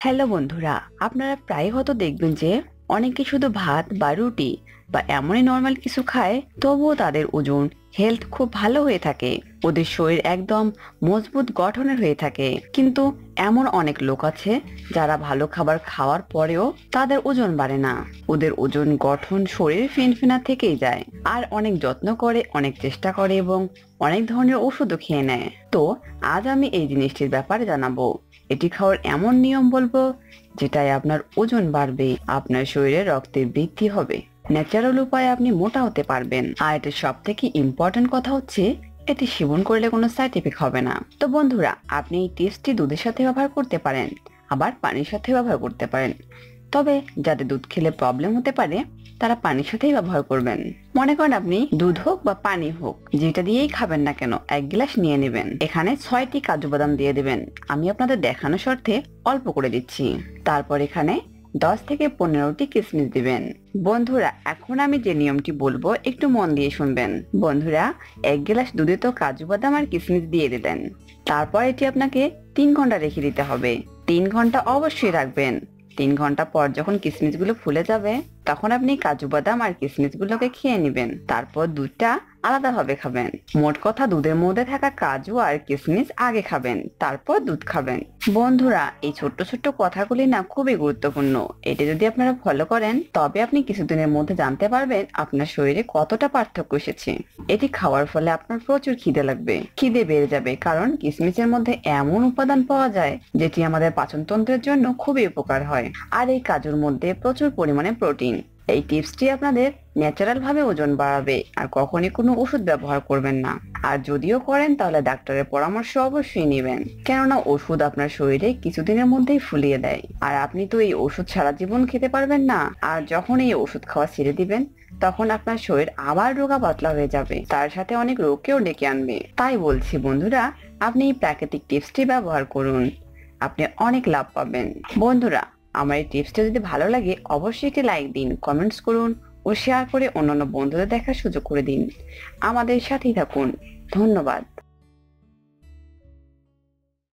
Hello বন্ধুরা, আপনারা প্রায় হয়তো দেখবেন যে অনেকে শুধু ভাত বা রুটি বা এমনই নর্মাল কিছু খায়, তবুও তাদের ওজন হেলথ খুব ভালো হয়ে থাকে। ওদের শরীর একদম মজবুত গঠনের হয়ে থাকে। কিন্তু এমন অনেক লোক আছে, যারা ভালো খাবার খাওয়ার পরেও তাদের ওজন বাড়ে না। ওদের ওজন গঠন শরীর ফিনফিনা থেকেই যায়। আর অনেক যত্ন করে, অনেক চেষ্টা করে এবং অনেক ধরনের ওষুধও খেয়ে নেয়। তো আজ আমি এই জিনিসটির ব্যাপারে জানাব। এটি খাওয়ার এমন নিয়ম বলব যেটায় আপনার ওজন বাড়বে, আপনার শরীরে রক্তের বৃদ্ধি হবে। ন্যাচারাল উপায়ে আপনি মোটা হতে পারবেন। আর এটা সব থেকে ইম্পর্টেন্ট কথা হচ্ছে এটি সেবন করলে কোনো সাইড এফেক্ট হবে না। তো বন্ধুরা, আপনি এই টেস্টটি দুধের সাথে ব্যবহার করতে পারেন, আবার পানির সাথে ব্যবহার করতে পারেন। তবে যাদের দুধ খেলে প্রবলেম হতে পারে, তারা পানির সাথেই ব্যবহার করবেন। মনে করেন আপনি দুধ হোক বা পানি হোক, যেটা দিয়েই খাবেন না কেন, এক গ্লাস নিয়ে নেবেন। এখানে ছয়টি কাজু বাদাম দিয়ে দেবেন। আমি আপনাদের দেখানো স্বার্থে অল্প করে দিচ্ছি। তারপর এখানে দশ থেকে পনেরোটি কিসমিস দিবেন। বন্ধুরা, এখন আমি যে নিয়মটি বলব, একটু মন দিয়ে শুনবেন। বন্ধুরা, এক গ্লাস দুধে তো কাজু বাদাম আর কিসমিস দিয়ে দিলেন। তারপর এটি আপনাকে তিন ঘণ্টা রেখে দিতে হবে। তিন ঘণ্টা অবশ্যই রাখবেন। তিন ঘণ্টা পর যখন কিসমিসগুলো ফুলে যাবে, তখন আপনি কাজু বাদাম আর কিসমিসগুলোকে খেয়ে নেবেন। তারপর দুধটা আলাদাভাবে খাবেন। মোট কথা দুধের মধ্যে থাকা কাজু আর কিসমিস আগে খাবেন, তারপর দুধ খাবেন। বন্ধুরা, এই ছোট্ট ছোট্ট কথাগুলি না খুবই গুরুত্বপূর্ণ। এটি যদি আপনারা ফলো করেন, তবে আপনি কিছুদিনের মধ্যে জানতে পারবেন আপনার শরীরে কতটা পার্থক্য এসেছে। এটি খাওয়ার ফলে আপনার প্রচুর খিদে লাগবে। খিদে বেড়ে যাবে কারণ কিসমিসের মধ্যে এমন উপাদান পাওয়া যায়, যেটি আমাদের পাচনতন্ত্রের জন্য খুবই উপকার হয়। আর এই কাজুর মধ্যে প্রচুর পরিমাণে প্রোটিন। এই টিপসটি আপনাদের ন্যাচারাল ভাবে ওজন বাড়াবে। আর কখনই কোনো ওষুধ ব্যবহার করবেন না। আর যদিও করেন, তাহলে ডাক্তারের পরামর্শ অবশ্যই নেবেন। কেননা ওষুধ আপনার শরীরে কিছুদিনের মধ্যেই ফুলিয়ে দেয়। আর আপনি তো এই ওষুধ সারা জীবন খেতে পারবেন না। আর যখন এই ওষুধ খাওয়া ছেড়ে দিবেন, তখন আপনার শরীর আবার রোগা পাতলা হয়ে যাবে। তার সাথে অনেক রোগকেও ডেকে আনবে। তাই বলছি বন্ধুরা, আপনি এই প্রাকৃতিক টিপসটি ব্যবহার করুন। আপনি অনেক লাভ পাবেন। বন্ধুরা, আমার এই টিপসটা যদি ভালো লাগে, অবশ্যই একটি লাইক দিন, কমেন্টস করুন। ও শেয়ার করে অন্যান্য বন্ধুদের দেখার সুযোগ করে দিন। আমাদের সাথেই থাকুন। ধন্যবাদ।